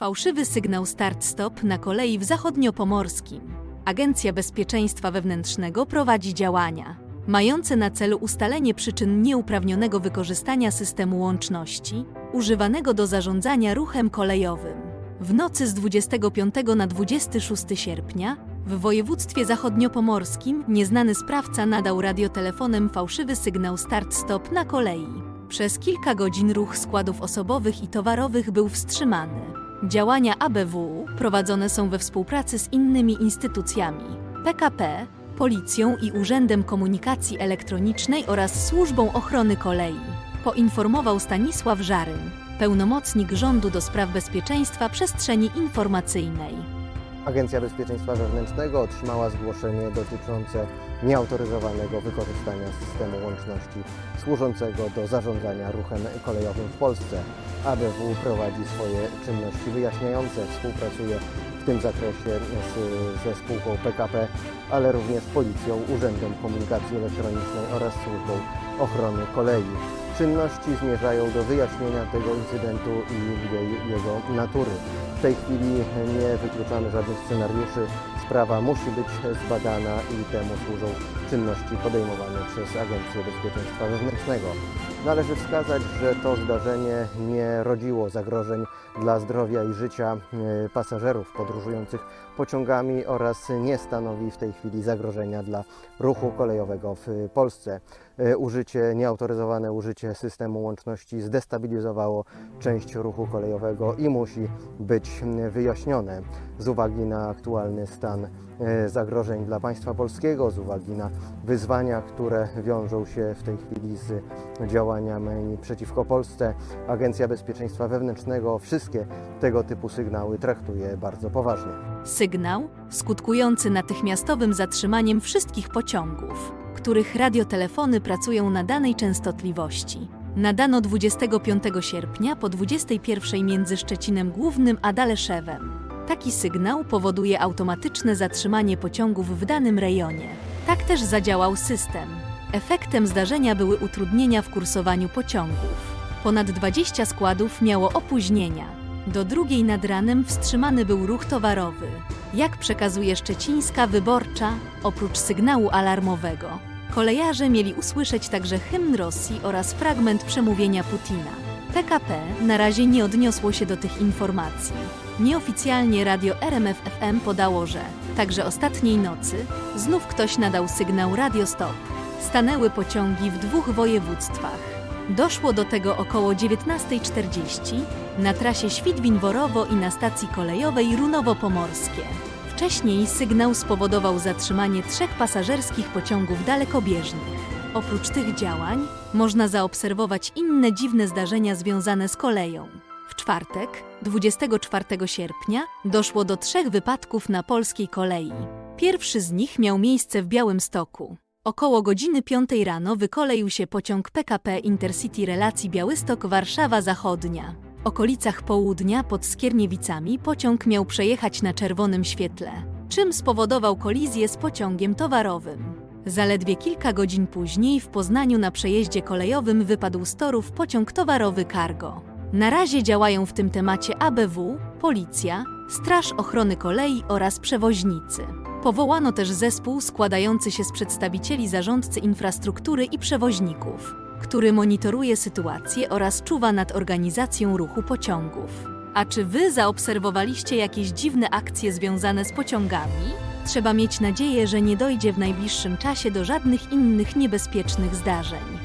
Fałszywy sygnał start-stop na kolei w zachodniopomorskim. Agencja Bezpieczeństwa Wewnętrznego prowadzi działania mające na celu ustalenie przyczyn nieuprawnionego wykorzystania systemu łączności używanego do zarządzania ruchem kolejowym. W nocy z 25 na 26 sierpnia w województwie zachodniopomorskim nieznany sprawca nadał radiotelefonem fałszywy sygnał start-stop na kolei. Przez kilka godzin ruch składów osobowych i towarowych był wstrzymany. Działania ABW prowadzone są we współpracy z innymi instytucjami PKP, Policją i Urzędem Komunikacji Elektronicznej oraz Służbą Ochrony Kolei, poinformował Stanisław Żaryn, pełnomocnik rządu do spraw bezpieczeństwa przestrzeni informacyjnej. Agencja Bezpieczeństwa Wewnętrznego otrzymała zgłoszenie dotyczące nieautoryzowanego wykorzystania systemu łączności służącego do zarządzania ruchem kolejowym w Polsce. ABW prowadzi swoje czynności wyjaśniające, współpracuje w tym zakresie z, ze spółką PKP, ale również Policją, Urzędem Komunikacji Elektronicznej oraz Służbą Ochrony Kolei. Czynności zmierzają do wyjaśnienia tego incydentu i jej, jego natury. W tej chwili nie wykluczamy żadnych scenariuszy. Sprawa musi być zbadana i temu służą czynności podejmowane przez Agencję Bezpieczeństwa Wewnętrznego. Należy wskazać, że to zdarzenie nie rodziło zagrożeń dla zdrowia i życia e, pasażerów podróżujących pociągami oraz nie stanowi w tej chwili zagrożenia dla ruchu kolejowego w Polsce. E, Użycie, nieautoryzowane użycie systemu łączności zdestabilizowało część ruchu kolejowego i musi być wyjaśnione z uwagi na aktualny stan e, zagrożeń dla państwa polskiego, z uwagi na wyzwania, które wiążą się w tej chwili z działaniami przeciwko Polsce. Agencja Bezpieczeństwa Wewnętrznego wszystkie tego typu sygnały traktuje bardzo poważnie. Sygnał skutkujący natychmiastowym zatrzymaniem wszystkich pociągów, których radiotelefony pracują na danej częstotliwości. Nadano 25 sierpnia po 21 między Szczecinem Głównym a Daleszewem. Taki sygnał powoduje automatyczne zatrzymanie pociągów w danym rejonie. Tak też zadziałał system. Efektem zdarzenia były utrudnienia w kursowaniu pociągów. Ponad 20 składów miało opóźnienia. Do drugiej nad ranem wstrzymany był ruch towarowy. Jak przekazuje szczecińska wyborcza, oprócz sygnału alarmowego, kolejarze mieli usłyszeć także hymn Rosji oraz fragment przemówienia Putina. PKP na razie nie odniosło się do tych informacji. Nieoficjalnie radio RMF FM podało, że także ostatniej nocy znów ktoś nadał sygnał Radio Stop. Stanęły pociągi w dwóch województwach. Doszło do tego około 19.40 na trasie Świdwin-Worowo i na stacji kolejowej Runowo-Pomorskie. Wcześniej sygnał spowodował zatrzymanie trzech pasażerskich pociągów dalekobieżnych. Oprócz tych działań można zaobserwować inne dziwne zdarzenia związane z koleją. W czwartek, 24 sierpnia, doszło do trzech wypadków na polskiej kolei. Pierwszy z nich miał miejsce w Białymstoku. Około godziny 5 rano wykoleił się pociąg PKP Intercity relacji Białystok-Warszawa Zachodnia. W okolicach południa pod Skierniewicami pociąg miał przejechać na czerwonym świetle, czym spowodował kolizję z pociągiem towarowym. Zaledwie kilka godzin później w Poznaniu na przejeździe kolejowym wypadł z torów pociąg towarowy Cargo. Na razie działają w tym temacie ABW, Policja, Straż Ochrony Kolei oraz przewoźnicy. Powołano też zespół składający się z przedstawicieli zarządcy infrastruktury i przewoźników, który monitoruje sytuację oraz czuwa nad organizacją ruchu pociągów. A czy wy zaobserwowaliście jakieś dziwne akcje związane z pociągami? Trzeba mieć nadzieję, że nie dojdzie w najbliższym czasie do żadnych innych niebezpiecznych zdarzeń.